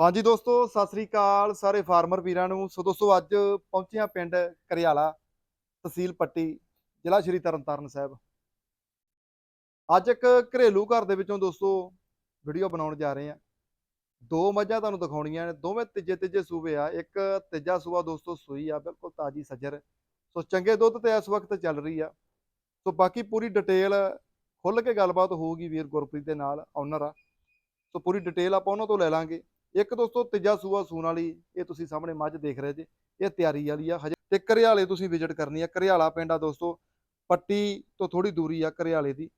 ਹਾਂਜੀ ਦੋਸਤੋ, ਸਤਿ ਸ੍ਰੀ ਅਕਾਲ ਸਾਰੇ ਫਾਰਮਰ ਵੀਰਾਂ ਨੂੰ। ਸੋ ਦੋਸਤੋ, ਅੱਜ ਪਹੁੰਚੇ ਹਾਂ ਪਿੰਡ ਕਰਿਆਲਾ ਤਹਿਸੀਲ ਪੱਟੀ, ਜ਼ਿਲ੍ਹਾ ਸ਼੍ਰੀ ਤਰਨਤਾਰਨ ਸਾਹਿਬ। ਅੱਜ ਇੱਕ ਘਰੇਲੂ ਘਰ ਦੇ ਵਿੱਚੋਂ ਦੋਸਤੋ ਵੀਡੀਓ ਬਣਾਉਣ ਜਾ ਰਹੇ ਹਾਂ। ਦੋ ਮੱਝਾਂ ਤੁਹਾਨੂੰ ਦਿਖਾਉਣੀਆਂ ਨੇ। ਦੋਵੇਂ ਤੀਜੇ ਤੀਜੇ ਸੂਬੇ ਆ। ਇੱਕ ਤੀਜਾ ਸੂਬਾ ਦੋਸਤੋ ਸੂਈ ਆ, ਬਿਲਕੁਲ ਤਾਜੀ ਸੱਜਰ। ਸੋ ਚੰਗੇ ਦੁੱਧ ਤੇ ਇਸ ਵਕਤ ਚੱਲ ਰਹੀ ਆ। ਸੋ ਬਾਕੀ ਪੂਰੀ ਡਿਟੇਲ ਖੁੱਲ ਕੇ ਗੱਲਬਾਤ ਹੋਊਗੀ ਵੀਰ ਗੁਰਪ੍ਰੀਤ ਦੇ ਨਾਲ ਓਨਰ ਆ। ਸੋ ਪੂਰੀ ਡਿਟੇਲ ਆਪਾਂ ਉਹਨਾਂ ਤੋਂ ਲੈ ਲਾਂਗੇ। ਇੱਕ ਦੋਸਤੋ, ਤੀਜਾ ਸੂਆ ਸੂਣ ਵਾਲੀ, ਇਹ ਤੁਸੀਂ ਸਾਹਮਣੇ ਮੱਝ ਦੇਖ ਰਹੇ ਜੇ, ਇਹ ਤਿਆਰੀ ਵਾਲੀ ਆ ਹਜੇ। ਤੇ ਕਰਿਆਲੇ ਤੁਸੀਂ ਵਿਜ਼ਿਟ ਕਰਨੀ ਆ, ਕਰਿਆਲਾ ਪਿੰਡ ਆ ਦੋਸਤੋ, ਪੱਟੀ ਤੋਂ ਥੋੜੀ ਦੂਰੀ ਆ ਕਰਿਆਲੇ ਦੀ।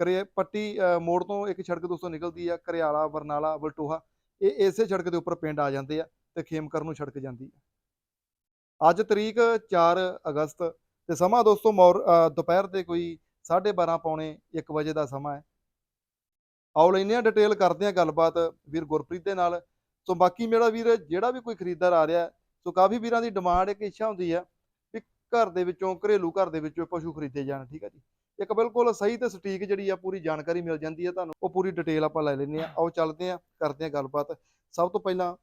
ਕਰੇ ਪੱਟੀ ਮੋੜ ਤੋਂ ਇੱਕ ਸੜਕ ਦੋਸਤੋ ਨਿਕਲਦੀ ਆ, ਕਰਿਆਲਾ, ਬਰਨਾਲਾ, ਬਲਟੋਹਾ, ਇਹ ਇਸੇ ਸੜਕ ਦੇ ਉੱਪਰ ਪਿੰਡ ਆ ਜਾਂਦੇ ਆ ਤੇ ਖੇਮਕਰ ਨੂੰ ਸੜਕ ਜਾਂਦੀ ਆ। ਅੱਜ ਤਰੀਕ 4 ਅਗਸਤ ਤੇ ਸਮਾਂ ਦੋਸਤੋ ਮੌਰ ਦੁਪਹਿਰ ਦੇ ਕੋਈ 12:30 ਪੌਣੇ 1 ਵਜੇ ਦਾ ਸਮਾਂ ਹੈ। ਆਓ ਲੈਨੇ ਆ ਡਿਟੇਲ ਕਰਦੇ ਆ ਗੱਲਬਾਤ, ਵੀਰ ਗੁਰਪ੍ਰੀਤ ਦੇ ਨਾਲ ਸੋ ਬਾਕੀ ਮੇਰਾ ਵੀਰ ਜਿਹੜਾ ਵੀ ਕੋਈ ਖਰੀਦਦਾਰ ਆ ਰਿਹਾ ਸੋ ਕਾਫੀ ਵੀਰਾਂ ਦੀ ਡਿਮਾਂਡ ਇੱਕ ਇੱਛਾ ਹੁੰਦੀ ਆ ਵੀ ਘਰ ਦੇ ਵਿੱਚੋਂ ਘਰੇਲੂ ਘਰ ਦੇ ਵਿੱਚੋਂ ਪਸ਼ੂ ਖਰੀਦੇ ਜਾਣ ਠੀਕ ਆ ਜੀ। ਇੱਕ ਬਿਲਕੁਲ ਸਹੀ ਤੇ ਸਟੀਕ ਜਿਹੜੀ ਆ ਪੂਰੀ ਜਾਣਕਾਰੀ ਮਿਲ ਜਾਂਦੀ ਹੈ ਤੁਹਾਨੂੰ ਉਹ ਪੂਰੀ ਡਿਟੇਲ ਆਪਾਂ ਲੈ ਲੈਂਦੇ ਆ। ਆਓ ਚੱਲਦੇ ਆ ਕਰਦੇ ਆ ਗੱਲਬਾਤ। ਸਭ ਤੋਂ ਪਹਿਲਾਂ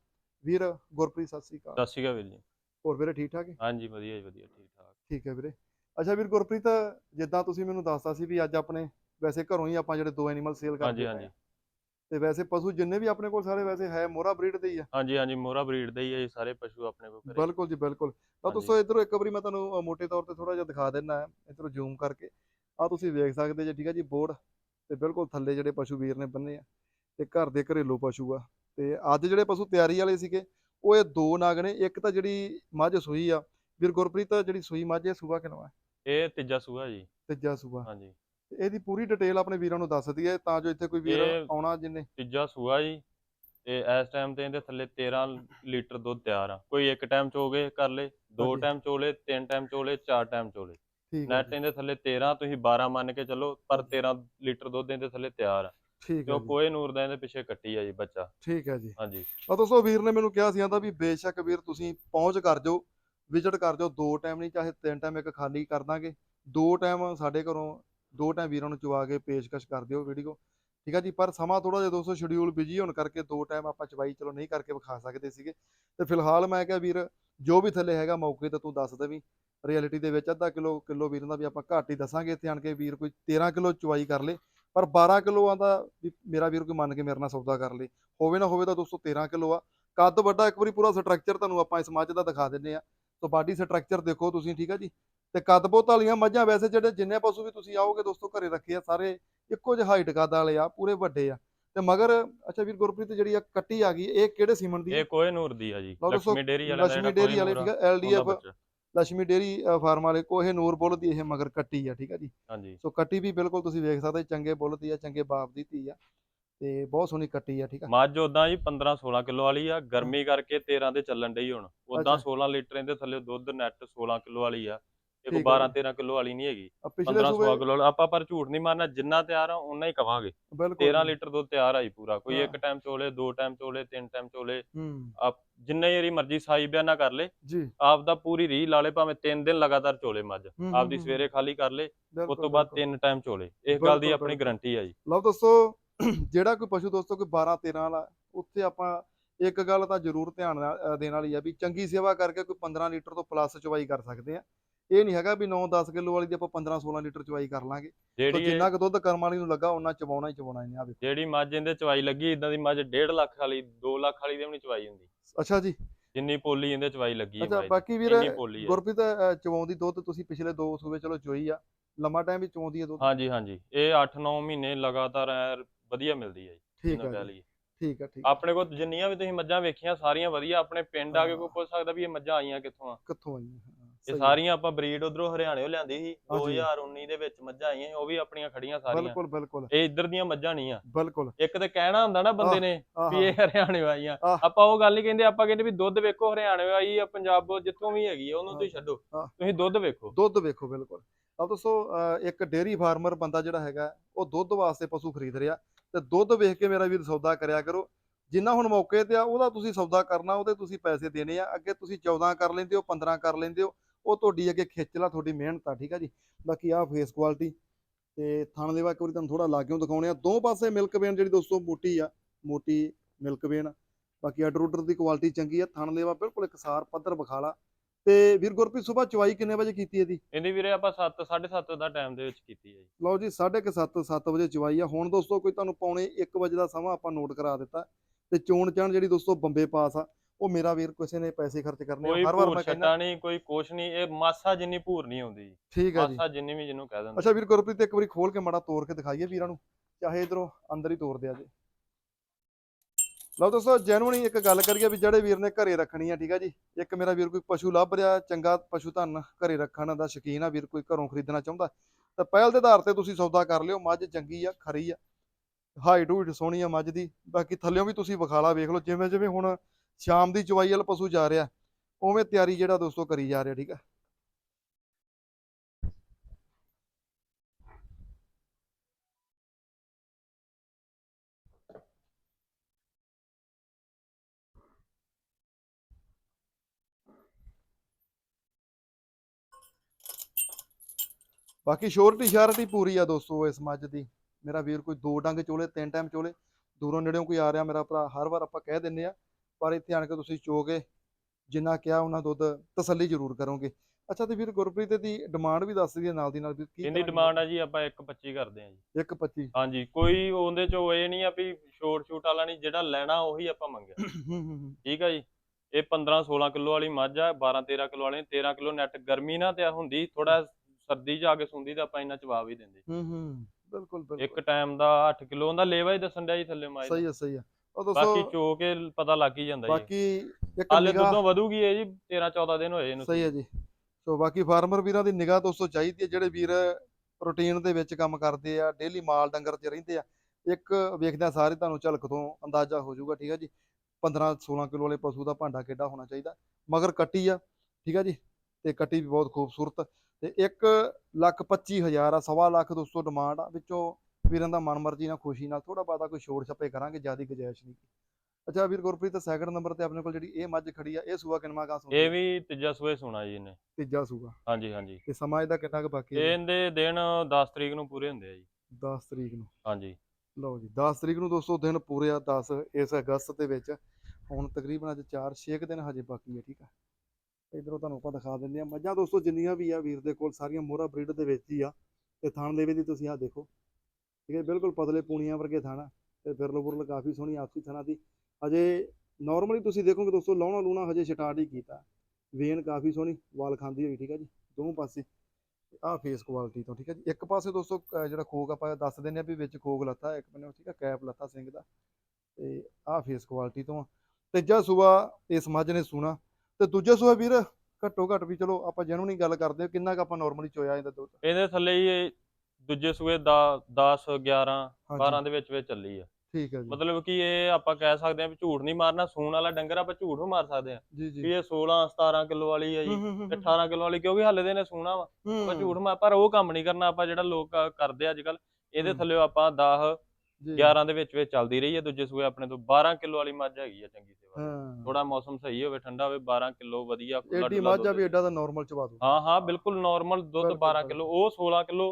ਵੀਰ ਗੁਰਪ੍ਰੀਤ ਸਤਿ ਸ੍ਰੀ ਅਕਾਲ। ਸਤਿ ਸ਼੍ਰੀ ਅਕਾਲ ਵੀਰ ਜੀ। ਹੋਰ ਵੀਰੇ ਠੀਕ ਠਾਕ ਹੈ? ਹਾਂਜੀ ਵਧੀਆ ਜੀ ਵਧੀਆ ਠੀਕ ਠਾਕ। ਠੀਕ ਹੈ ਵੀਰੇ। ਅੱਛਾ ਵੀਰ ਗੁਰਪ੍ਰੀਤ ਜਿੱਦਾਂ ਤੁਸੀਂ ਮੈਨੂੰ ਦੱਸਤਾ ਸੀ ਵੀ ਅੱਜ ਆਪਣੇ ਵੈਸੇ ਘਰੋਂ ਹੀ ਆਪਾਂ ਜਿਹੜੇ ਦੋ ਐਨੀਮਲ ਸੇਲ ਕਰਦੇ ਹਾਂਜੀ ਪਏ ਹਾਂਜੀ ਆ। ਤੇ ਵੈਸੇ ਪਸ਼ੂ ਜਿੰਨੇ ਵੀ ਆਪਣੇ ਕੋਲ ਸਾਰੇ ਵੈਸੇ ਹੈ ਮੋਰਾ ਬਰੀਡ ਦੇ ਹੀ ਆ। ਹਾਂਜੀ ਹਾਂਜੀ ਮੋਰਾ ਬਰੀਡ ਦੇ ਹੀ ਆ ਜੀ ਸਾਰੇ ਪਸ਼ੂ ਆਪਣੇ ਕੋਲ ਘਰੇ। ਬਿਲਕੁਲ ਜੀ ਬਿਲਕੁਲ। ਤਾਂ। ਦੋਸਤੋ ਇਧਰੋਂ ਇੱਕ ਵਾਰੀ ਮੈਂ ਤੁਹਾਨੂੰ ਮੋਟੇ ਤੌਰ ਤੇ ਥੋੜਾ ਜਿਹਾ ਦਿਖਾ ਹੈ। ਇਧਰੋਂ ਜ਼ੂਮ ਕਰਕੇ। ਆ ਤੁਸੀਂ ਵੇਖ ਸਕਦੇ ਜੇ ਠੀਕ ਹੈ ਜੀ ਬੋਰਡ ਤੇ ਬਿਲਕੁਲ ਥੱਲੇ ਜਿਹੜੇ ਪਸ਼ੂ ਵੀਰ ਨੇ ਬੰਨੇ ਆ ਤੇ ਘਰ ਦੇ ਘਰੇਲੂ ਪਸ਼ੂ ਆ। ਤੇ ਅੱਜ ਜਿਹੜੇ ਪਸ਼ੂ ਤਿਆਰੀ ਵਾਲੇ ਸੀਗੇ ਉਹ ਇਹ ਦੋ ਨਾਗ ਨੇ। ਇੱਕ ਤਾਂ ਜਿਹੜੀ ਮੱਝ ਸੂਈ ਆ ਵੀਰ ਗੁਰਪ੍ਰੀਤ ਜਿਹੜੀ ਸੂਈ ਮੱਝ ਇਹ ਸੂਆ ਕਿਨਵਾ ਇਹ ਤੀਜਾ ਸੂਆ ਜੀ। ਤੀਜਾ ਸੂਆ। ਹਾਂਜੀ। ਇਹਦੀ ਪੂਰੀ ਡਿਟੇਲ ਆਪਣੇ ਵੀਰਾਂ ਨੂੰ ਦੱਸ ਦਈਏ ਤਾਂ ਜੋ ਇੱਥੇ ਕੋਈ ਵੀਰ ਇਹ- ਆਉਣਾ ਜਿੰਨੇ ਤੀਜਾ ਸੂਆ ਜੀ ਤੇ ਇਸ ਟਾਈਮ ਤੇ ਇਹਦੇ ਥੱਲੇ 13 ਲੀਟਰ ਦੁੱਧ ਤਿਆਰ ਆ। ਕੋਈ ਇੱਕ ਟਾਈਮ ਚੋਗੇ ਕਰ ਲੇ ਦੋ ਹਾਂਜੀ। ਟਾਈਮ ਚੋਲੇ ਤਿੰਨ ਟਾਈਮ ਚੋਲੇ ਚਾਰ ਟਾਈਮ ਚੋਲੇ। ਠੀਕ ਹੈ ਨੈਟ ਜੀ, ਇਹਦੇ ਥੱਲੇ 13 ਤੁਸੀਂ 12 ਮੰਨ ਕੇ ਚੱਲੋ ਪਰ 13 ਲੀਟਰ ਦੁੱਧ ਇਹਦੇ ਥੱਲੇ ਤਿਆਰ ਆ। ਠੀਕ ਤੇ ਹੈ ਉਹ ਜੀ, ਕੋਏ ਨੂਰ ਦਾ ਇਹਦੇ ਪਿੱਛੇ ਕੱਟੀ ਆ ਜੀ ਬੱਚਾ। ਠੀਕ ਹੈ ਜੀ। ਹਾਂਜੀ। ਆ ਦੋਸਤੋ ਵੀਰ ਨੇ ਮੈਨੂੰ ਕਿਹਾ ਸੀ ਆਂਦਾ ਵੀ ਬੇਸ਼ੱਕ ਵੀਰ ਤੁਸੀਂ ਪਹੁੰਚ ਕਰ ਜਾਓ ਵਿਜ਼ਿਟ ਕਰ ਜਾਓ ਦੋ ਟਾਈਮ ਨਹੀਂ ਚਾਹੇ ਤਿੰਨ ਟਾਈਮ ਇੱਕ ਖਾਲੀ ਕਰ ਦਾਂਗੇ। ਦੋ ਟਾਈਮ ਸਾਡੇ ਘਰੋਂ ਦੋ ਟਾਈਮ ਵੀਰਾਂ ਨੂੰ ਚਵਾ ਕੇ ਪੇਸ਼ਕਸ਼ ਕਰ ਦਿਓ ਵੀਡੀਓ ਠੀਕ ਆ ਜੀ, ਪਰ ਸਮਾਂ ਥੋੜਾ ਜਿਹਾ ਦੋਸਤੋ ਸ਼ਡਿਊਲ ਬਿਜ਼ੀ ਹੋਣ ਕਰਕੇ ਦੋ ਟਾਈਮ ਆਪਾਂ ਚਵਾਈ ਚਲੋ ਨਹੀਂ ਕਰਕੇ ਵਿਖਾ ਸਕਦੇ ਸੀਗੇ। ਤੇ ਫਿਲਹਾਲ ਮੈਂ ਕਿਹਾ ਵੀਰ, ਜੋ ਵੀ ਥੱਲੇ ਹੈਗਾ ਮੌਕੇ ਤੇ ਤੂੰ ਦੱਸ ਦੇਵੀਂ ਰਿਐਲਿਟੀ ਦੇ ਵਿੱਚ ਅੱਧਾ ਕਿਲੋ ਕਿਲੋ ਵੀਰਾਂ ਦਾ ਵੀ ਆਪਾਂ ਘੱਟ ਹੀ ਦੱਸਾਂਗੇ ਇੱਥੇ ਆਣ ਕੇ ਵੀਰ ਕੋਈ 13 ਕਿਲੋ ਚਵਾਈ ਕਰ ਲੇ। ਪਰ 12 ਕਿਲੋ ਆਂਦਾ ਵੀ ਮੇਰਾ ਵੀਰ ਕੋਈ ਮੰਨ ਕੇ ਮੇਰੇ ਨਾਲ ਸੌਦਾ ਕਰ ਲੇ। ਹੋਵੇ ਨਾ ਹੋਵੇ ਤਾਂ ਦੋਸਤੋ 13 ਕਿਲੋ ਆ। ਕੱਦ ਵੱਡਾ ਇੱਕ ਵਾਰੀ ਪੂਰਾ ਸਟਰਕਚਰ ਤੁਹਾਨੂੰ ਆਪਾਂ ਇਸ ਮੱਝ ਦਾ ਦਿਖਾ ਦਿੰਨੇ ਆ। ਸੋ ਬਾਡੀ ਸਟਰਕਚਰ ਦੇਖੋ ਤੁਸੀਂ, ਠੀਕ ਆ ਜੀ। ਤੇ ਕੱਦ ਕਦਬੋਤ ਵਾਲੀਆਂ ਮੱਝਾਂ ਵੈਸੇ ਜਿਹੜੇ ਜਿੰਨੇ ਪਸ਼ੂ ਵੀ ਤੁਸੀਂ ਆਓਗੇ ਦੋਸਤੋ ਘਰੇ ਰੱਖੇ ਆ ਸਾਰੇ ਇੱਕੋ ਜਿਹੇ ਹਾਈਟ ਕੱਦ ਵਾਲੇ ਆ ਪੂਰੇ ਵੱਡੇ ਆ। ਤੇ ਮਗਰ ਅੱਛਾ ਵੀਰ ਗੁਰਪ੍ਰੀਤ ਜਿਹੜੀ ਆ ਕੱਟੀ ਆ ਗਈ ਇਹ ਕਿਹੜੇ ਸੀਮਨ ਦੀ ਇਹ ਕੋਹੇ ਨੂਰ ਦੀ ਆ ਜੀ ਲక్ష్ਮੀ ਡੇਰੀ ਵਾਲਾ ਲక్ష్ਮੀ ਡੇਰੀ ਵਾਲੇ ਠੀਕ ਆ ਐਲਡੀਐਫ ਲక్ష్ਮੀ ਡੇਰੀ ਫਾਰਮ ਵਾਲੇ ਕੋਹੇ ਨੂਰ ਬੁੱਲ ਦੀ ਇਹ ਮਗਰ ਕੱਟੀ ਆ ਠੀਕ ਆ ਜੀ। ਹਾਂਜੀ। ਸੋ ਕੱਟੀ ਵੀ ਬਿਲਕੁਲ ਤੁਸੀਂ ਵੇਖ ਸਕਦੇ ਚੰਗੇ ਬੁੱਲ ਦੀ ਆ ਚੰਗੇ ਬਾਪ ਦੀ ਧੀ ਆ ਤੇ ਬਹੁਤ ਸੋਹਣੀ ਕੱਟੀ ਆ ਠੀਕ ਆ। ਮੱਝ ਉਦਾਂ ਜੀ 15 16 ਕਿਲੋ ਵਾਲੀ ਆ ਗਰਮੀ ਕਰਕੇ 13 ਦੇ ਚੱਲਣ ਡਈ ਹੁਣ। ਉਦਾਂ 16 ਲੀਟਰ ਇਹਦੇ ਥੱਲੇ ਦੁੱਧ ਨੈਟ 16 ਕਿਲੋ ਵਾਲੀ ਆ। ਇਹ ਠੀਕ ਕੋਈ ਆ 12 13 ਕਿਲੋ ਵਾਲੀ ਨਹੀਂ ਹੈਗੀ ਆ ਪਿਛਲੇ 15 16 ਸੂਬੇ ਕਿਲੋ ਵਾਲੀ। ਆਪਾਂ ਪਰ ਝੂਠ ਨਹੀਂ ਮਾਰਨਾ ਜਿੰਨਾ ਤਿਆਰ ਆ ਉਨਾ ਹੀ ਕਵਾਂਗੇ। ਬਿਲਕੁਲ 13 ਜੀ। ਲੀਟਰ ਦੁੱਧ ਤਿਆਰ ਆ ਜੀ ਪੂਰਾ। ਕੋਈ ਹਾਂ। ਇੱਕ ਟਾਈਮ ਚੋਲੇ ਦੋ ਟਾਈਮ ਚੋਲੇ ਤਿੰਨ ਟਾਈਮ ਚੋਲੇ। ਹੂੰ। ਜਿੰਨੇ ਯਾਰੀ ਮਰਜ਼ੀ ਸਾਈ ਬਿਆਨਾ ਕਰ ਲੇ। ਜੀ। ਆਪ ਦਾ ਪੂਰੀ ਰੀ ਲਾ ਲੇ ਭਾਵੇਂ 3 ਦਿਨ ਲਗਾਤਾਰ ਚੋਲੇ ਮੱਝ। ਹੂੰ, ਆਪ ਦੀ ਹੂੰ, ਸਵੇਰੇ ਖਾਲੀ ਕਰ ਲੇ ਉਸ ਬਿਲਕੁਲ, ਤੋਂ ਬਾਅਦ ਬਿਲਕੁਲ। ਤਿੰਨ ਟਾਈਮ ਚੋਲੇ। ਇਸ ਗੱਲ ਦੀ ਬਿਲਕੁਲ, ਆਪਣੀ ਬਿਲਕੁਲ। ਗਾਰੰਟੀ ਆ ਜੀ। ਲਓ ਦੋਸਤੋ ਜਿਹੜਾ ਕੋਈ ਪਸ਼ੂ ਦੋਸਤੋ ਕੋਈ 12 13 ਵਾਲਾ ਉੱਥੇ ਆਪਾਂ ਇੱਕ ਗੱਲ ਤਾਂ ਜ਼ਰੂਰ ਧਿਆਨ ਨਾਲ- ਅ, ਦੇਣ ਵਾਲੀ ਆ ਵੀ ਚੰਗੀ ਸੇਵਾ ਕਰਕੇ ਕੋਈ 15 ਲੀਟਰ ਤੋਂ ਪਲੱਸ ਚਵਾਈ ਕਰ ਸਕਦੇ ਆ। ਇਹ ਨਹੀਂ ਹੈਗਾ ਵੀ 9 10 ਕਿਲੋ ਵਾਲੀ ਦੀ ਆਪਾਂ 15 16 ਲੀਟਰ ਚਵਾਈ ਕਰ ਲਾਂਗੇ। ਜਿਹੜੀ ਜਿੰਨਾ ਕੁ ਦੁੱਧ ਕਰਮ ਵਾਲੀ ਨੂੰ ਲੱਗਾ ਉਹਨਾਂ ਚਵਾਉਣਾ ਹੀ ਚਵਾਉਣਾ ਇਹਨੇ ਆ ਵੇਖੋ। ਜਿਹੜੀ ਮੱਝ ਇਹਦੇ ਚਵਾਈ ਲੱਗੀ ਇਦਾਂ ਦੀ ਮੱਝ 1.5 ਲੱਖ ਵਾਲੀ 2 ਲੱਖ ਵਾਲੀ ਦੀ ਵੀ ਨਹੀਂ ਚਵਾਈ ਹੁੰਦੀ। ਅੱਛਾ ਜੀ। ਜਿੰਨੀ ਪੋਲੀ ਇਹਦੇ ਚਵਾਈ ਲੱਗੀ ਹੈ ਅੱਛਾ ਬਾਕੀ ਵੀਰ ਹੈ। ਗੁਰਪ੍ਰੀਤ ਚਵਾਉਂਦੀ ਦੁੱਧ ਤੁਸੀਂ ਪਿਛਲੇ ਦੋ ਸੂਬੇ ਚਲੋ ਚੋਈ ਆ ਲੰਮਾ ਟਾਈਮ ਵੀ ਚਵਾਉਂਦੀ ਹੈ ਦੁੱਧ? ਹਾਂਜੀ ਹਾਂਜੀ। ਇਹ 8-9 ਮਹੀਨੇ ਲਗਾਤਾਰ ਵਧੀਆ ਮਿਲਦੀ ਹੈ ਜੀ ਠੀਕ ਲਈਏ ਠੀਕ ਆ ਠੀਕ। ਆਪਣੇ ਕੋਲ ਜਿੰਨੀਆਂ ਵੀ ਤੁਸੀਂ ਮੱਝਾਂ ਵੇਖੀਆਂ ਸਾਰੀਆਂ ਵਧੀਆ। ਆਪਣੇ ਪਿੰਡ ਆ ਕੇ ਹਾਂ। ਕੋਈ ਪੁੱਛ ਸਕਦਾ ਵੀ ਇਹ ਮੱਝਾਂ ਆਈਆਂ ਕਿੱਥੋਂ ਆ? ਕਿੱਥੋਂ ਆਈਆਂ? ਹਾਂ, ਇਹ। ਸਾਰੀਆਂ ਆਪਾਂ ਬਰੀਡ ਉਧਰੋਂ ਹਰਿਆਣਿਓਂ ਲਿਆਂਦੀ ਸੀ ਹਾਂਜੀ। 2019 ਦੇ ਵਿੱਚ ਮੱਝਾਂ ਆਈਆਂ ਉਹ ਵੀ ਆਪਣੀਆਂ ਖੜੀਆਂ ਸਾਰੀਆਂ। ਬਿਲਕੁਲ ਬਿਲਕੁਲ। ਇਹ ਇੱਧਰ ਦੀਆਂ ਮੱਝਾਂ ਨਹੀਂ ਆ। ਬਿਲਕੁਲ। ਇੱਕ ਤੇ ਕਹਿਣਾ ਹੁੰਦਾ ਨਾ ਬੰਦੇ ਨੇ ਵੀ ਇਹ ਹਰਿਆਣਿਓਂ ਆਈਆਂ। ਆਪਾਂ ਉਹ ਗੱਲ ਨਹੀਂ ਕਹਿੰਦੇ ਆਪਾਂ ਕਹਿੰਦੇ ਵੀ ਦੁੱਧ ਵੇਖੋ ਹਰਿਆਣਿਓਂ ਆਈ ਆ ਪੰਜਾਬ ਜਿੱਥੋਂ ਵੀ ਹੈਗੀ ਆ ਉਹਨੂੰ ਤੁਸੀਂ ਹਾਂ। ਛੱਡੋ। ਹਾਂ। ਤੁਸੀਂ ਦੁੱਧ ਵੇਖੋ। ਦੁੱਧ ਵੇਖੋ ਬਿਲਕੁਲ। ਆ ਦੋਸਤੋ ਇੱਕ ਡੇਅਰੀ ਫਾਰਮਰ ਬੰਦਾ ਜਿਹੜਾ ਹੈਗਾ ਉਹ ਦੁੱਧ ਵਾਸਤੇ ਪਸ਼ੂ ਖਰੀਦ ਰਿਹਾ ਤੇ ਦੁੱਧ ਵੇਖ ਕੇ ਮੇਰਾ ਵੀਰ ਸੌਦਾ ਕਰਿਆ ਕਰੋ। ਜਿੰਨਾ ਹੁਣ ਮੌਕੇ ਤੇ ਆ ਉਹਦਾ ਤੁਸੀਂ ਸੌਦਾ ਕਰਨਾ ਉਹਦੇ ਤੁਸੀਂ ਪੈਸੇ ਦੇਣੇ ਆ। ਅੱਗੇ ਤੁਸੀਂ 14 ਕਰ ਲੈਂਦੇ ਹੋ 15 ਕਰ ਲੈਂਦੇ ਹੋ। ਉਹ ਤੁਹਾਡੀ ਅੱਗੇ ਖਿੱਚ ਲਾ ਤੁਹਾਡੀ ਮਿਹਨਤ ਆ ਠੀਕ ਆ ਜੀ। ਬਾਕੀ ਆ ਫੇਸ ਕੁਆਲਿਟੀ ਤੇ ਥਣ ਦੇ ਵਾ ਇੱਕ ਵਾਰੀ ਤੁਹਾਨੂੰ ਥੋੜਾ ਲਾਗਿਓਂ ਦਿਖਾਉਣੇ ਆ। ਦੋ ਪਾਸੇ ਮਿਲਕ ਵੇਨ ਜਿਹੜੀ ਦੋਸਤੋ ਮੋਟੀ ਆ ਮੋਟੀ ਮਿਲਕ ਵੇਨ ਬਾਕੀ ਆਰਡਰ ਦੀ ਕੁਆਲਿਟੀ ਚੰਗੀ ਆ ਥਣ ਲੇਵਾ ਬਿਲਕੁਲ ਇਕਸਾਰ ਪੱਧਰ ਵਿਖਾਲਾ ਤੇ ਵੀਰ ਗੁਰਪ੍ਰੀਤ ਸਵੇਰ ਚਵਾਈ ਕਿੰਨੇ ਵਜੇ ਕੀਤੀ ਇਹਦੀ? ਇਹਦੀ ਵੀਰੇ ਆਪਾਂ 7 7:30 ਦਾ ਟਾਈਮ ਦੇ ਵਿੱਚ ਕੀਤੀ ਹੈ ਜੀ। ਲਓ ਜੀ 7:30 7 ਵਜੇ ਚਵਾਈ ਆ। ਹੁਣ ਦੋਸਤੋ ਕੋਈ ਤੁਹਾਨੂੰ ਪੌਣੇ 1 ਵਜੇ ਦਾ ਸਮਾਂ ਆਪਾਂ ਨੋਟ ਕਰਾ ਦਿੱਤਾ। ਤੇ ਚੋਣ ਚਾਣ ਜਿਹੜੀ ਦੋਸਤੋ ਬੰਬੇ ਪਾਸ ਆ ਉਹ ਮੇਰਾ ਵੀਰ ਕਿਸੇ ਨੇ ਪੈਸੇ ਖਰਚ ਕਰਨੇ ਆ ਕੋਈ ਹਰ ਵਾਰ ਮੈਂ ਕਹਿੰਦਾ ਛੱਟਾ ਨਹੀਂ ਕੋਈ ਕੁਛ ਨਹੀਂ ਇਹ ਮਾਸਾ ਜਿੰਨੀ ਭੂਰ ਨਹੀਂ ਆਉਂਦੀ। ਜੀ। ਠੀਕ ਆ ਜੀ। ਮਾਸਾ ਜਿੰਨੀ ਵੀ ਜਿਹਨੂੰ ਕਹਿ ਦਿੰਦੇ ਅੱਛਾ ਵੀਰ ਗੁਰਪ੍ਰੀਤ ਇੱਕ ਵਾਰੀ ਖੋਲ ਕੇ ਮਾੜਾ ਤੋੜ ਕੇ ਦਿਖਾਈਏ ਵੀਰਾਂ ਨੂੰ ਚਾਹੇ ਇਧਰੋਂ ਅੰਦਰ ਹੀ ਤੋੜ ਦਿਆ ਜੇ। ਲਓ ਦੋਸਤੋ ਜੈਨੂਅਲੀ ਇੱਕ ਗੱਲ ਕਰੀਏ ਵੀ ਜਿਹੜੇ ਵੀਰ ਨੇ ਘਰੇ ਰੱਖਣੀ ਆ ਠੀਕ ਆ ਜੀ। ਇੱਕ ਮੇਰਾ ਵੀਰ ਕੋਈ ਪਸ਼ੂ ਲੱਭ ਰਿਹਾ ਚੰਗਾ ਪਸ਼ੂ ਧਨ ਘਰੇ ਰੱਖਣ ਦਾ ਸ਼ੌਕੀਨ ਆ ਵੀਰ ਕੋਈ ਘਰੋਂ ਖਰੀਦਣਾ ਚਾਹੁੰਦਾ ਤਾਂ ਪਹਿਲ ਦੇ ਆਧਾਰ ਤੇ ਤੁਸੀਂ ਸੌਦਾ ਕਰ ਲਿਓ ਮੱਝ ਚੰਗੀ ਆ ਖਰੀ ਆ ਹਾਈਟ ਹੂਟ ਸੋਹਣੀ ਆ ਮੱਝ ਦੀ ਬਾਕੀ ਥੱਲਿਓਂ ਵੀ ਤੁਸੀਂ ਵਿਖਾਲਾ ਵੇਖ ਲਓ ਜਿਵੇਂ ਜਿਵੇਂ ਹੁਣ ਸ਼ਾਮ ਦੀ ਚਵਾਈ ਵਾਲ ਪਸ਼ੂ ਜਾ ਰਿਹਾ। ਉਵੇਂ ਤਿਆਰੀ ਜਿਹੜਾ ਦੋਸਤੋ ਕਰੀ ਜਾ ਰਿਹਾ, ਠੀਕ ਆ? ਬਾਕੀ ਸ਼ੋਰਟੀ ਸ਼ਾਰਟੀ ਪੂਰੀ ਆ ਦੋਸਤੋ ਇਸ ਮੱਝ ਦੀ। ਮੇਰਾ ਵੀਰ ਕੋਈ ਦੋ ਡੰਗ ਚੋਲੇ, ਤਿੰਨ ਟਾਈਮ ਚੋਲੇ, ਦੂਰੋਂ ਨੇੜਿਓਂ ਕੋਈ ਆ ਰਿਹਾ, ਮੇਰਾ ਭਰਾ ਹਰ ਵਾਰ ਆਪਾਂ ਕਹਿ ਦਿੰਨੇ ਆ ਪਰ ਇੱਥੇ ਆਣ ਕੇ ਤੁਸੀਂ ਚੋਗੇ ਜਿੰਨਾ ਕਿਹਾ ਉਹਨਾਂ ਦੁੱਧ ਤਸੱਲੀ ਜ਼ਰੂਰ ਕਰੋਗੇ। ਅੱਛਾ ਤੇ ਵੀਰ ਗੁਰਪ੍ਰੀਤ ਦੀ ਡਿਮਾਂਡ ਵੀ ਦੱਸ ਦਈਏ ਨਾਲ ਦੀ ਨਾਲ ਵੀ ਕੀ ਇਹਦੀ ਡਿਮਾਂਡ ਆ ਜੀ ਆਪਾਂ 1.25 ਕਰਦੇ ਆ ਜੀ। 125 ਹਾਂਜੀ ਕੋਈ ਉਹਦੇ ਚੋਂ ਇਹ ਨਹੀਂ ਆ ਵੀ ਸ਼ੋਰਟ ਸ਼ੂਟ ਵਾਲਾ ਨਹੀਂ ਜਿਹੜਾ ਲੈਣਾ ਉਹੀ ਆਪਾਂ ਮੰਗਿਆ। ਠੀਕ ਆ ਜੀ? ਇਹ 15 16 ਕਿਲੋ ਵਾਲੀ ਮੱਝ ਆ 12 13 ਕਿਲੋ ਵਾਲੀ 13 ਕਿਲੋ ਨੈਟ ਗਰਮੀ ਨਾ ਤੇ ਹੁੰਦੀ ਥੋੜਾ ਸਰਦੀ ਚ ਆ ਕੇ ਸੁੰਦੀ ਤਾਂ ਆਪਾਂ ਇੰਨਾ ਜਵਾਬ ਹੀ ਦਿੰਦੇ। ਹੂੰ ਹੂੰ ਬਿਲਕੁਲ ਇੱਕ ਬਿਲਕੁਲ ਟਾਈਮ ਦਾ 8 ਕਿਲੋ ਉਹਦਾ ਲੇਵਾ ਹੀ ਦੱਸਣ ਡਿਆ ਜੀ ਥੱਲੇ ਮਾਈ ਦਾ। ਸਹੀ ਹੈ ਸਹੀ ਹੈ ਉਹ ਬਾਕੀ ਦੋਸਤੋ ਚੋ ਕੇ ਪਤਾ ਲੱਗ ਹੀ ਜਾਂਦਾ ਜੀ। ਬਾਕੀ ਇੱਕ ਹਾਲੇ ਨਿਗਾਹ ਦੁੱਧੋਂ ਵਧੂਗੀ ਇਹ ਜੀ 13 14 ਦਿਨ ਹੋਏ ਇਹਨੂੰ ਸਹੀ ਹੈ ਜੀ। ਸੋ ਬਾਕੀ ਫਾਰਮਰ ਵੀਰਾਂ ਦੀ ਨਿਗਾਹ ਦੋਸਤੋ ਚਾਹੀਦੀ ਹੈ ਜਿਹੜੇ ਵੀਰ ਰੂਟੀਨ ਦੇ ਵਿੱਚ ਕੰਮ ਕਰਦੇ ਆ ਡੇਲੀ ਮਾਲ ਡੰਗਰ 'ਚ ਰਹਿੰਦੇ ਆ। ਇੱਕ ਵੇਖਦਿਆਂ ਸਾਰੇ ਤੁਹਾਨੂੰ ਝਲਕ ਤੋਂ ਅੰਦਾਜ਼ਾ ਹੋ ਜਾਊਗਾ ਠੀਕ ਹੈ ਜੀ। 15 16 ਕਿਲੋ ਵਾਲੇ ਪਸ਼ੂ ਦਾ ਭਾਂਡਾ ਕਿੱਡਾ ਹੋਣਾ ਚਾਹੀਦਾ ਮਗਰ ਕੱਟੀ ਆ ਠੀਕ ਹੈ ਜੀ। ਤੇ ਕੱਟੀ ਵੀ ਬਹੁਤ ਖੂਬਸੂਰਤ। ਤੇ 1 ਲੱਖ 25 ਹਜ਼ਾਰ ਆ ਸਵਾ ਲੱਖ ਦੋਸਤੋ ਡਿਮਾਂਡ ਆ ਵਿੱਚੋਂ ਵੀਰਾਂ ਦਾ ਮਨਮਰਜ਼ੀ ਨਾਲ ਖੁਸ਼ੀ ਨਾਲ ਥੋੜਾ ਬਾਤਾ ਕੋਈ ਛੋੜ ਛੱਪੇ ਕਰਾਂਗੇ ਜਿਆਦੀ ਗੁਜਾਇਸ਼ ਨਹੀਂ। ਅੱਛਾ ਵੀਰ ਗੁਰਪ੍ਰੀਤ ਸੈਕਿੰਡ ਨੰਬਰ ਤੇ ਆਪਣੇ ਕੋਲ ਜਿਹੜੀ ਇਹ ਮੱਝ ਖੜੀ ਆ ਇਹ ਸੂਆ ਕਿੰਨਵਾਂ ਕਾ ਇਹ ਵੀ ਤੀਜਾ ਸੂਏ ਸੁਣਾ ਜੀ ਇਹਨੇ। ਤੀਜਾ ਸੂਆ। ਹਾਂਜੀ ਹਾਂਜੀ। ਤੇ ਸਮਾਂ ਇਹਦਾ ਕਿੰਨਾ ਕੁ ਬਾਕੀ ਹੈ? ਇਹਦੇ ਦਿਨ 10 ਤਰੀਕ ਨੂੰ ਪੂਰੇ ਹੁੰਦੇ ਆ ਜੀ। 10 ਤਰੀਕ ਨੂੰ। ਹਾਂਜੀ। ਲਓ ਜੀ 10 ਤਰੀਕ ਨੂੰ ਦੋਸਤੋ ਦਿਨ ਪੂਰੇ ਆ 10 ਇਸ ਅਗਸਤ ਦੇ ਵਿੱਚ। ਹੁਣ ਤਕਰੀਬਨ ਅੱਜ 4 6 ਦਿਨ ਹਜੇ ਬਾਕੀ ਹੈ ਠੀਕ ਆ? ਇਧਰੋਂ ਤੁਹਾਨੂੰ ਆਪਾਂ ਦਿਖਾ ਦਿੰਦੇ ਆ। ਮੱਝਾਂ ਦੋਸਤੋ ਜਿੰਨੀਆਂ ਵੀ ਆ ਵੀਰ ਦੇ ਕੋਲ ਸਾਰੀਆਂ ਮੋਹਰਾ ਬਰੀਡ ਦੇ ਵਿੱਚ ਹੀ ਆ। ਤੇ ਥਣ ਦੇਵੇ ਦੀ ਤੁਸੀਂ ਆ ਦੇਖੋ। ਠੀਕ ਹੈ, ਬਿਲਕੁਲ ਪਤਲੇ ਪੂਣੀਆਂ ਵਰਗੇ ਥਣ ਆ ਤੇ ਫਿਰਲ ਫੁਰਲ ਕਾਫੀ ਸੋਹਣੀ ਆਪਸੀ ਥਣਾਂ ਦੀ। ਹਜੇ ਨਾਰਮਲੀ ਤੁਸੀਂ ਦੇਖੋਗੇ ਦੋਸਤੋ, ਲਾਉਣਾ ਲੂਣਾ ਹਜੇ ਸਟਾਰਟ ਹੀ ਕੀਤਾ। ਵੇਨ ਕਾਫੀ ਸੋਹਣੀ, ਵਾਲ ਖਾਂਦੀ ਹੋਈ, ਠੀਕ ਹੈ ਜੀ ਦੋਵੇਂ ਪਾਸੇ। ਆਹ ਫੇਸ ਕੁਆਲਿਟੀ ਤੋਂ, ਠੀਕ ਹੈ ਜੀ। ਇੱਕ ਪਾਸੇ ਦੋਸਤੋ, ਅਹ ਜਿਹੜਾ ਖੋਗ ਆਪਾਂ ਦੱਸ ਦਿੰਦੇ ਆ ਵੀ ਵਿੱਚ ਖੋਗ ਲੱਤਾ ਇੱਕ ਬੰਨੇ ਠੀਕ ਹੈ, ਕੈਪ ਲੱਤਾ ਸਿੰਘ ਦਾ। ਤੇ ਆਹ ਫੇਸ ਕੁਆਲਿਟੀ ਤੋਂ ਤੀਜਾ ਸੂਆ ਇਸ ਮੱਝ ਨੇ ਸੂਣਾ। ਤੇ ਦੂਜਾ ਸੂਆ ਵੀਰ, ਘੱਟੋ ਘੱਟ ਵੀ ਚਲੋ, ਆਪਾਂ ਜਿਹਨੂੰ ਨਹੀਂ ਗੱਲ ਕਰਦੇ ਹਾਂ, ਕਿੰਨਾ ਕੁ ਆਪਾਂ ਨਾਰਮਲੀ ਚੋਇਆ ਇਹਦਾ ਦੁੱਧ? ਇਹਦੇ ਥੱਲੇ ਹੀ ਇਹ ਦੂਜੇ ਸੂਏ ਦਾ 10 11 ਹਾਂਜੀ, 12 ਦੇ ਵਿੱਚ ਵਿੱਚ ਚੱਲੀ ਆ। ਠੀਕ ਹੈ ਜੀ। ਮਤਲਬ ਕਿ ਇਹ ਆਪਾਂ ਕਹਿ ਸਕਦੇ ਆ ਵੀ ਝੂਠ ਨਹੀਂ ਮਾਰਨਾ ਸੂਣ ਵਾਲਾ ਡੰਗਰ ਆਪਾਂ ਝੂਠ ਵੀ ਮਾਰ ਸਕਦੇ ਆ ਵੀ ਇਹ 16 17 ਕਿਲੋ ਵਾਲੀ ਆ ਜੀ ਹੂੰ, ਹੂੰ, ਤੇ ਹੂੰ, 18 ਕਿਲੋ ਵਾਲੀ ਕਿਉਂਕਿ ਹਾਲੇ ਦੇ ਨੇ ਸੂਣਾ ਵਾ। ਆਪਾਂ ਝੂਠ ਮਾਰ ਪਰ ਉਹ ਕੰਮ ਨਹੀਂ ਕਰਨਾ ਆਪਾਂ ਜਿਹੜਾ ਲੋਕ ਕਰਦੇ ਅੱਜ ਕੱਲ ਇਹਦੇ। ਥੱਲੇ ਆਪਾਂ 10 ਜੀ, 11 ਦੇ ਵਿੱਚ ਵਿੱਚ ਚੱਲਦੀ ਰਹੀ ਹੈ ਦੂਜੇ ਸੂਏ ਆਪਣੇ ਤੋਂ 12 ਕਿਲੋ ਵਾਲੀ ਮੱਝ ਹੈਗੀ ਆ ਚੰਗੀ ਸੇਵਾ ਥੋੜਾ ਮੌਸਮ ਸਹੀ ਹੋਵੇ ਠੰਡਾ ਹੋਵੇ 12 ਕਿਲੋ ਵਧੀਆ ਖੁੱਲਾ ਡੁੱਲਾ ਮੱਝ ਆ ਵੀ ਐਡਾ ਦਾ ਨਾਰਮਲ ਚਵਾ ਦੋ। ਹਾਂ ਹਾਂ ਬਿਲਕੁਲ ਨਾਰਮਲ ਦੁੱਧ ਬਿਲਕੁਲ, 12 ਕਿਲੋ ਉਹ 16 ਕਿਲੋ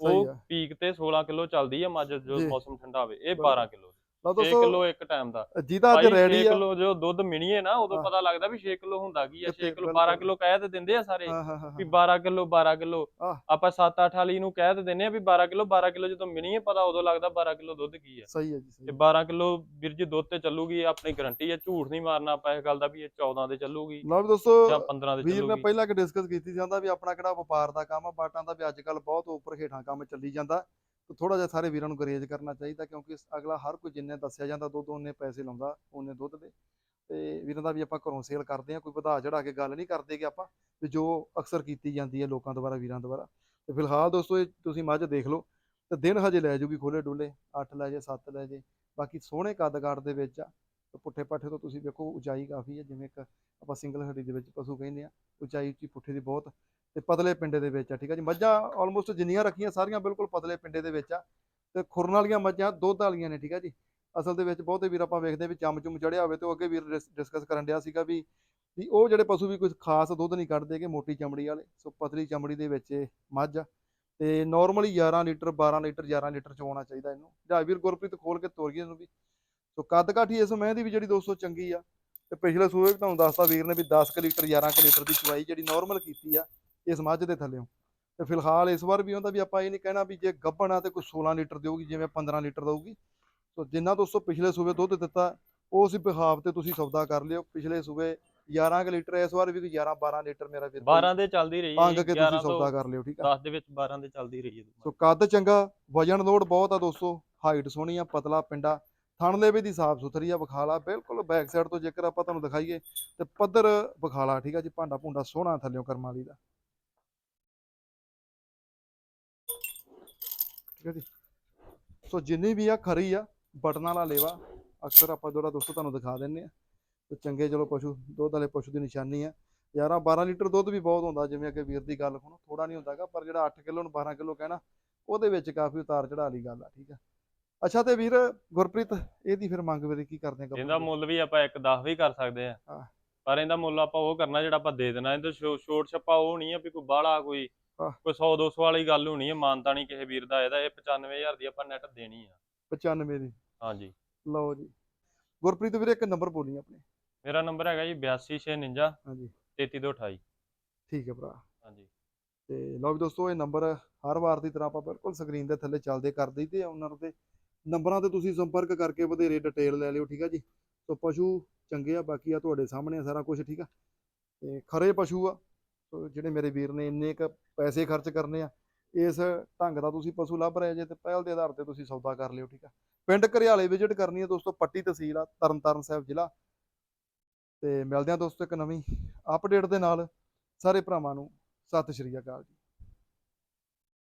ਉਹ। ਪੀਕ ਤੇ 16 ਕਿਲੋ ਚੱਲਦੀ ਹੈ ਮੱਝ ਜੋ। ਮੌਸਮ ਠੰਡਾ ਹੋਵੇ ਇਹ ਬਿਲਕੁਲ। 12 ਕਿਲੋ ਲਓ 6 ਦੋਸਤੋ ਕਿਲੋ ਇੱਕ ਟਾਈਮ ਦਾ। ਜਿਹਦਾ ਅੱਜ ਭਾਈ 6 ਰੈਡੀ ਆ। ਕਿਲੋ ਜੋ ਦੁੱਧ ਮਿਣੀਏ ਨਾ ਉਦੋਂ। ਪਤਾ ਲੱਗਦਾ ਵੀ 6 ਕਿਲੋ ਹੁੰਦਾ ਕੀ ਆ। ਕਿੱਥੇ 6 ਕਿਲੋ ਬਿਲਕੁਲ। 12 ਕਿਲੋ ਕਹਿ ਤੇ ਦਿੰਦੇ ਆ ਸਾਰੇ। ਹਾਂ ਹਾਂ ਹਾਂ ਵੀ ਹਾਂ, 12 ਕਿਲੋ 12 ਕਿਲੋ। ਆਹ। ਆਪਾਂ 7-8 ਵਾਲੀ ਨੂੰ ਕਹਿ ਤੇ ਦਿੰਦੇ ਆ ਵੀ 12 ਕਿਲੋ 12 ਕਿਲੋ ਜਦੋਂ ਮਿਣੀਏ ਪਤਾ ਉਦੋਂ ਲੱਗਦਾ 12 ਕਿਲੋ ਦੁੱਧ ਕੀ ਆ। ਸਹੀ ਹੈ ਜੀ ਸਹੀ ਤੇ ਹੈ। 12 ਕਿਲੋ ਵੀਰ ਜੀ ਦੁੱਧ ਤੇ ਚੱਲੂਗੀ ਇਹ ਆਪਣੀ ਗਾਰੰਟੀ ਹੈ ਝੂਠ ਨਹੀਂ ਮਾਰਨਾ ਆਪਾਂ ਇਸ ਗੱਲ ਦਾ ਵੀ ਇਹ 14 ਦੇ ਚੱਲੂਗੀ ਲਓ ਵੀ ਦੋਸਤੋ ਜਾਂ 15 ਦੇ ਵੀਰ ਨੇ ਚੱਲੂਗੀ। ਪਹਿਲਾਂ ਕਿ ਡਿਸਕਸ ਕੀਤੀ ਜਾਂਦਾ ਵੀ ਆਪਣਾ ਕਿਹੜਾ ਵਪਾਰ ਦਾ ਕੰਮ ਆ ਬਾਟਾਂ ਦਾ ਵੀ ਅੱਜ ਕੱਲ ਬਹੁਤ ਉੱਪਰ ਹੇਠਾਂ ਕੰਮ ਚੱਲੀ ਜਾਂਦਾ। ਥੋੜਾ ਜਿਹਾ ਸਾਰੇ ਵੀਰਾਂ ਨੂੰ ਗਰੇਜ ਕਰਨਾ ਚਾਹੀਦਾ ਕਿਉਂਕਿ ਅਗਲਾ ਹਰ ਕੋਈ ਜਿੰਨੇ ਦੱਸਿਆ ਜਾਂਦਾ ਦੁੱਧ ਉਹਨੇ ਪੈਸੇ ਲਾਉਂਦਾ, ਉਹਨੇ ਦੁੱਧ ਦੇ। ਤੇ ਵੀਰਾਂ ਦਾ ਵੀ ਆਪਾਂ ਘਰੋਂ ਸੇਲ ਕਰਦੇ ਆ ਕੋਈ ਵਧਾ ਚੜਾ ਕੇ ਗੱਲ ਨਹੀਂ ਕਰਦੇ ਕਿ ਆਪਾਂ ਵੀ ਜੋ ਅਕਸਰ ਕੀਤੀ ਜਾਂਦੀ ਹੈ ਲੋਕਾਂ ਦੁਆਰਾ, ਵੀਰਾਂ ਦੁਆਰਾ। ਤੇ ਫਿਲਹਾਲ ਦੋਸਤੋ ਇਹ ਤੁਸੀਂ ਮੱਝ ਦੇਖ ਲਓ, ਤੇ ਦਿਨ ਹਜੇ ਲੈ ਜੂਗੀ ਖੋਲੇ ਡੁੱਲੇ 8 ਲੈ ਜੇ 7 ਲੈ ਜੇ, ਬਾਕੀ ਸੋਹਣੇ ਕੱਦ ਕਾਠ ਦੇ ਵਿੱਚ ਆ ਪੁੱਠੇ ਪਾਠੇ ਤੋਂ ਤੁਸੀਂ ਵੇਖੋ, ਉਚਾਈ ਕਾਫੀ ਹੈ, ਜਿਵੇਂ ਇੱਕ ਆਪਾਂ ਸਿੰਗਲ ਹੱਡੀ ਦੇ ਵਿੱਚ ਪਸ਼ੂ ਕਹਿੰਦੇ ਆ ਉਚਾਈ ਉੱਚੀ ਪੁੱਠੇ ਦੀ ਬਹੁਤ ਤੇ ਪਤਲੇ ਪਿੰਡੇ ਦੇ ਵਿੱਚ ਆ, ਠੀਕ ਆ ਜੀ? ਮੱਝਾਂ ਆਲਮੋਸਟ ਜਿੰਨੀਆਂ ਰੱਖੀਆਂ ਸਾਰੀਆਂ ਬਿਲਕੁਲ ਪਤਲੇ ਪਿੰਡੇ ਦੇ ਵਿੱਚ ਆ ਤੇ ਖੁਰਨ ਵਾਲੀਆਂ ਮੱਝਾਂ ਦੁੱਧ ਵਾਲੀਆਂ ਨੇ, ਠੀਕ ਆ ਜੀ? ਅਸਲ ਦੇ ਵਿੱਚ ਬਹੁਤੇ ਵੀਰ ਆਪਾਂ ਵੇਖਦੇ ਵੀ ਚਮ ਚੁਮ ਚੜਿਆ ਹੋਵੇ ਤੇ ਉਹ ਅੱਗੇ ਵੀਰ ਡਿਸਕਸ ਕਰਨ ਡਿਆ ਸੀਗਾ ਵੀ ਵੀ ਉਹ ਜਿਹੜੇ ਪਸ਼ੂ ਵੀ ਕੋਈ ਖਾਸ ਦੁੱਧ ਨਹੀਂ ਕੱਢਦੇ ਕੱਢਦੇਗੇ ਮੋਟੀ ਚਮੜੀ ਵਾਲੇ, ਸੋ ਪਤਲੀ ਚਮੜੀ ਦੇ ਵਿੱਚ ਇਹ ਮੱਝ ਆ ਤੇ ਨਾਰਮਲੀ 11 ਲੀਟਰ 12 ਲੀਟਰ 11 ਲੀਟਰ 'ਚ ਚੋਣਾ ਚਾਹੀਦਾ ਇਹਨੂੰ। ਜਾਂ ਵੀਰ ਗੁਰਪ੍ਰੀਤ ਖੋਲ ਕੇ ਤੋਰੀਏ ਇਹਨੂੰ ਵੀ। ਸੋ ਕੱਦ ਕਾਠੀ ਇਸ ਮੈਂ ਦੀ ਵੀ ਜਿਹੜੀ ਦੋਸਤੋ ਚੰਗੀ ਆ। ਤੇ ਪਿਛਲੇ ਸੂਏ ਵੀ ਤੁਹਾਨੂੰ ਦੱਸਤਾ ਵੀਰ ਨੇ ਵੀ 10 ਕੁ ਲੀਟਰ 11 ਕੁ ਲੀਟਰ ਦੀ ਚਵਾਈ ਜਿਹੜੀ ਨਾਰਮਲ ਕੀਤੀ ਆ ਇਸ ਮੱਝ ਦੇ ਥੱਲੇੋਂ ਤੇ ਫਿਲਹਾਲ ਇਸ ਵਾਰ ਵੀ ਆਉਂਦਾ ਵੀ ਆਪਾਂ ਇਹ ਨਹੀਂ ਕਹਿਣਾ ਵੀ ਜੇ ਗੱਭਣ ਆ ਤੇ ਕੋਈ 16 ਲੀਟਰ ਦੇਊਗੀ ਜਿਵੇਂ 15 ਲੀਟਰ ਦਊਗੀ ਸੋ ਜਿੰਨਾ ਦੋਸਤੋ ਪਿਛਲੇ ਸੂਬੇ ਦੁੱਧ ਦਿੱਤਾ ਉਹ ਉਸ ਬਿਹਾਵ ਤੇ ਤੁਸੀਂ ਸੌਦਾ ਕਰ ਲਿਓ। ਪਿਛਲੇ ਸੂਬੇ 11 ਕੁ ਲੀਟਰ ਇਸ ਵਾਰ ਵੀ ਕੋਈ 11 12 ਲੀਟਰ ਮੇਰਾ ਵੀਰ 12 ਦੇ ਚੱਲਦੀ ਰਹੀ ਹੈ ਕੇ 11 ਤੁਸੀਂ ਸੌਦਾ ਕਰ ਲਿਓ ਠੀਕ ਆ? 10 ਦੇ ਵਿੱਚ 12 ਦੇ ਚੱਲਦੀ ਰਹੀ ਹੈ ਸੋ ਕੱਦ ਚੰਗਾ ਵਜਨ ਲੋਡ ਬਹੁਤ ਆ ਦੋਸਤੋ ਹਾਈਟ ਸੋਹਣੀ ਆ ਪਤਲਾ ਪਿੰਡਾ ਥਣ ਲੇਵੇ ਦੀ ਸਾਫ਼ ਸੁਥਰੀ ਆ ਵਿਖਾਲਾ ਬਿਲਕੁਲ ਬੈਕ ਸਾਈਡ ਤੋਂ ਜੇਕਰ ਆਪਾਂ ਤੁਹਾਨੂੰ ਦਿਖਾਈਏ ਤੇ ਪੱਧਰ ਵਿਖਾਲਾ ਠੀਕ ਆ ਜੀ ਭਾਂਡਾ ਭੁੰਡਾ ਸੋਹਣਾ ਥੱਲਿਓਂ ਕਰਮਾਂ ਵਾਲੀ ਦਾ। ਠੀਕ ਆ ਜੀ। ਸੋ ਜਿੰਨੀ ਵੀ ਆ ਖਰੀ ਆ ਬਟਨ ਵਾਲਾ ਲੇਵਾ ਅਕਸਰ ਆਪਾਂ ਜਿਹੜਾ ਦੋਸਤੋ ਤੁਹਾਨੂੰ ਦਿਖਾ ਦਿੰਨੇ ਆ। ਤੇ ਚੰਗੇ ਚਲੋ ਪਸ਼ੂ ਦੁੱਧ ਵਾਲੇ ਪਸ਼ੂ ਦੀ ਨਿਸ਼ਾਨੀ ਆ। 11 12 ਲੀਟਰ ਦੁੱਧ ਵੀ ਬਹੁਤ ਹੁੰਦਾ ਜਿਵੇਂ ਅੱਗੇ ਵੀਰ ਦੀ ਗੱਲ ਹੁਣ ਥੋੜਾ ਨਹੀਂ ਹੁੰਦਾਗਾ ਪਰ ਜਿਹੜਾ 8 ਕਿਲੋ ਨੂੰ 12 ਕਿਲੋ ਕਹਿਣਾ ਉਹਦੇ ਵਿੱਚ ਕਾਫੀ ਉਤਾਰ ਚੜਾ ਵਾਲੀ ਗੱਲ ਆ ਠੀਕ ਆ। ਅੱਛਾ ਤੇ ਵੀਰ ਗੁਰਪ੍ਰੀਤ ਇਹਦੀ ਫਿਰ ਮੰਗ ਵੀਰੇ ਕੀ ਕਰਦੇ ਆ ਇਹਦਾ ਮੁੱਲ ਵੀ ਆਪਾਂ 1 10 ਵੀ ਕਰ ਸਕਦੇ ਆ। ਹਾਂ। ਪਰ ਇਹਦਾ ਮੁੱਲ ਆਪਾਂ ਉਹ ਕਰਨਾ ਜਿਹੜਾ ਆਪਾਂ ਦੇ ਦੇਣਾ ਇਹਦੇ ਛੋਟ ਛੱਪਾ ਉਹ ਨਹੀਂ ਆ ਵੀ ਕੋਈ ਬਾਹਲਾ ਕੋਈ ਹਾਂ। ਕੋਈ 100 200 ਵਾਲੀ ਗੱਲ ਹੋਣੀ ਹੈ ਮਾਨਤਾ ਨਹੀਂ ਕਿਸੇ ਵੀਰ ਦਾ ਇਹਦਾ ਇਹ 95000 ਦੀ ਆਪਾਂ ਨੈਟ ਦੇਣੀ ਆ। 95 ਦੀ। ਹਾਂਜੀ। ਲਓ ਜੀ। ਗੁਰਪ੍ਰੀਤ ਵੀਰੇ ਇੱਕ ਨੰਬਰ ਬੋਲੀ ਆਪਣੇ। ਮੇਰਾ ਨੰਬਰ ਹੈਗਾ ਜੀ 82649 ਹਾਂਜੀ। 33228 ਠੀਕ ਹੈ ਭਰਾ। ਹਾਂਜੀ। ਤੇ ਲਓ ਵੀ ਦੋਸਤੋ ਇਹ ਨੰਬਰ ਹਰ ਵਾਰ ਦੀ ਤਰ੍ਹਾਂ ਆਪਾਂ ਬਿਲਕੁਲ ਸਕਰੀਨ ਦੇ ਥੱਲੇ ਚੱਲਦੇ ਕਰ ਦਈਦੇ ਆ ਉਹਨਾਂ ਦੇ ਨੰਬਰਾਂ ਤੇ ਤੁਸੀਂ ਸੰਪਰਕ ਕਰਕੇ ਵਧੇਰੇ ਡਿਟੇਲ ਲੈ ਲਿਓ ਠੀਕ ਆ ਜੀ? ਸੋ ਪਸ਼ੂ ਚੰਗੇ ਆ ਬਾਕੀ ਆ ਤੁਹਾਡੇ ਸਾਹਮਣੇ ਸਾਰਾ ਕੁਝ ਠੀਕ ਆ? ਤੇ ਖਰੇ ਪਸ਼ੂ ਆ ਜਿਹੜੇ ਮੇਰੇ ਵੀਰ ਨੇ ਇੰਨੇ ਕ ਪੈਸੇ ਖਰਚ ਕਰਨੇ ਆ, ਇਸ ਢੰਗ ਦਾ ਤੁਸੀਂ ਪਸ਼ੂ ਲੱਭ ਰਹੇ ਜੇ ਤੇ ਪਹਿਲ ਦੇ ਆਧਾਰ ਤੇ ਤੁਸੀਂ ਸੌਦਾ ਕਰ ਲਿਓ, ਠੀਕ ਆ। ਪਿੰਡ ਘਰਿਆਲੇ ਵਿਜ਼ਿਟ ਕਰਨੀ ਹੈ ਦੋਸਤੋ, ਪੱਟੀ ਤਹਿਸੀਲ ਆ, ਤਰਨਤਾਰਨ ਸਾਹਿਬ ਜ਼ਿਲ੍ਹਾ। ਤੇ ਮਿਲਦੇ ਆ ਦੋਸਤੋ ਇੱਕ ਨਵੀਂ ਅਪਡੇਟ ਦੇ ਨਾਲ। ਸਾਰੇ ਭਰਾਵਾਂ ਨੂੰ ਸਤਿ ਸ਼੍ਰੀ ਅਕਾਲ ਜੀ।